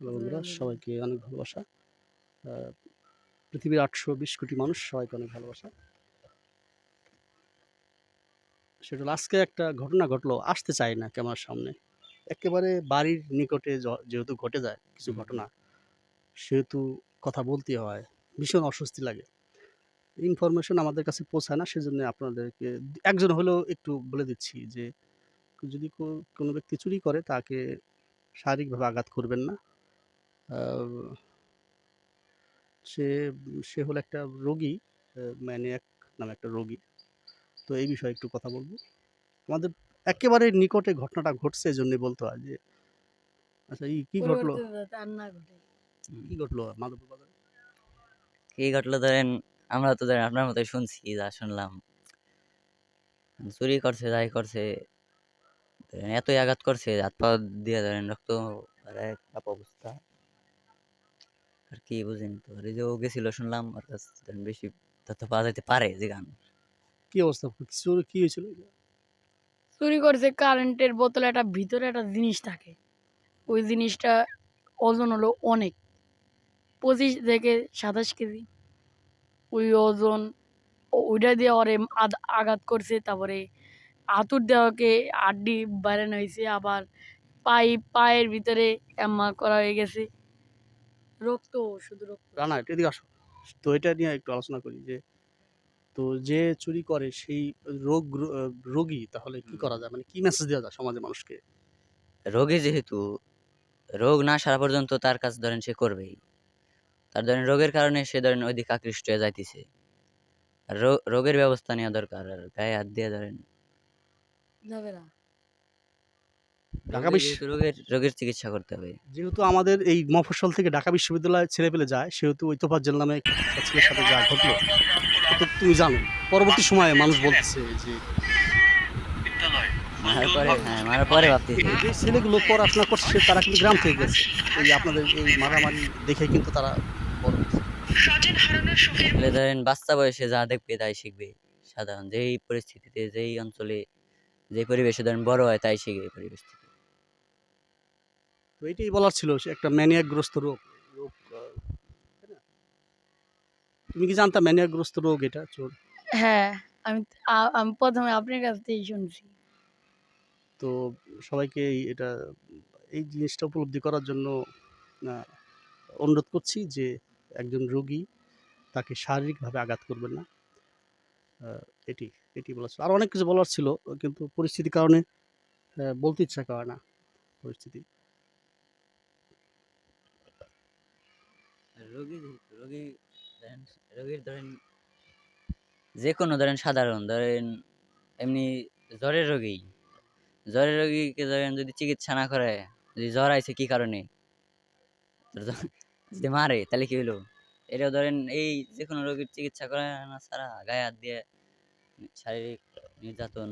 বন্ধুরা সবাইকে অনেক ভালোবাসা। পৃথিবীর আটশো বিশ কোটি মানুষ সবাইকে অনেক ভালোবাসা। সেটা আজকে একটা ঘটনা ঘটলো আসতে চাই না ক্যামেরার সামনে। একেবারে বাড়ির নিকটে যেহেতু ঘটে যায় কিছু ঘটনা সেহেতু কথা বলতে হয় ভীষণ অস্বস্তি লাগে। ইনফরমেশন আমাদের কাছে পৌঁছায় না সেজন্য আপনাদেরকে একজন হলেও একটু বলে দিচ্ছি যে যদি কোনো ব্যক্তি চুরি করে তাকে শারীরিকভাবে আঘাত করবেন না। সে সে হলো একটা রোগী ম্যানিয়াক নামে একটা রোগী। তো এই বিষয়ে একটু কথা বলব। আমাদের একেবারে নিকটে ঘটনাটা ঘটছে এই জন্যই বলতে হয় যে আচ্ছা এই কি ঘটলো? কি ঘটলো মাধবপুর বাজারে কি ঘটলো ধরেন আমরা তো ধরেন আপনার মতোই শুনছি যা শুনলাম। চুরি করছে যাই করছে ধরেন এতই আঘাত করছে হাত পা দিয়ে ধরেন রক্ত আর অবস্থা। কি বুঝেন তো? আর এই যে ও গেছিল শুনলাম ওর কাছে বেশি তথ্য পাওয়া যাইতে পারে যে গান। কি অবস্থা? কিছু কি হয়েছিল? চুরি করছে কারেন্টের বোতলে একটা ভিতরে একটা জিনিস থাকে। ওই জিনিসটা ওজন হলো অনেক। পঁচিশ থেকে সাতাশ কেজি। ওই ওজন ওইটা দিয়ে ওরে আঘাত করছে তারপরে হাতুর দেওয়াকে আড্ডি বাড়ানো হয়েছে আবার পাই পায়ের ভিতরে এম্মা করা হয়ে গেছে। রক্ত শুধু রক্ত এটা এদিকে আসো। তো এটা নিয়ে একটু আলোচনা করি যে তো যে চুরি করে সেই রোগ রোগী তাহলে কি করা যায়? মানে কি মেসেজ দেওয়া যায় সমাজের মানুষকে? রোগী যেহেতু রোগ না সারা পর্যন্ত তার কাজ ধরেন সে করবেই। তার ধরেন রোগের কারণে সে ধরেন ওইদিকে আকৃষ্ট হয়ে যাইতেছে। আর রো- রোগের ব্যবস্থা নেওয়া দরকার আর গায়ে হাত দিয়ে ধরেন যাবে না ঢাকা রোগের বিশ্ব রোগের রোগের চিকিৎসা করতে হবে। যেহেতু আমাদের এই মফস্বল থেকে ঢাকা বিশ্ববিদ্যালয়ে ছেলে পেলে যায় সেহেতু ওই তোফাজ্জেল নামে ছেলের সাথে যা ঘটলো তো তুমি জানো। পরবর্তী সময়ে মানুষ বলতেছে যে মারার পরে হ্যাঁ মারার পরে ভাবতেছি। যে ছেলেগুলো পড়াশোনা করছে তারা কিন্তু গ্রাম থেকে গেছে। এই আপনাদের এই মারামারি দেখে কিন্তু তারা। তাহলে ধরেন বাচ্চা বয়সে যা দেখবে তাই শিখবে। সাধারণ যেই পরিস্থিতিতে যেই অঞ্চলে যে পরিবেশে ধরেন বড় হয় তাই শিখবে পরিবেশ থেকে তো এটাই বলার ছিল সে একটা ম্যানিয়াকগ্রস্ত রোগ। রোগ? তুমি কি জানতা ম্যানিয়াকগ্রস্ত রোগ এটা? চোর। হ্যাঁ আমি আমি প্রথমে আপনার কাছ থেকেই শুনছি। তো সবাইকে এটা এই জিনিসটা উপলব্ধি করার জন্য অনুরোধ করছি যে একজন রোগী তাকে শারীরিকভাবে আঘাত করবেন না। এটি এটি বলার ছিল। আর অনেক কিছু বলার ছিল কিন্তু পরিস্থিতির কারণে বলতে ইচ্ছা করে না পরিস্থিতি। রোগী রোগী ধরেন, রোগীর ধরেন যে কোনো ধরেন সাধারণ, ধরেন এমনি জ্বরের রোগী, জ্বরের রোগীকে ধরেন যদি চিকিৎসা না করে, যদি জ্বর আইছে কি কারণে? যদি মারে, তাহলে কি হলো এটাও ধরেন এই যে কোনো রোগীর চিকিৎসা করে না ছাড়া গায়ে হাত দিয়ে শারীরিক নির্যাতন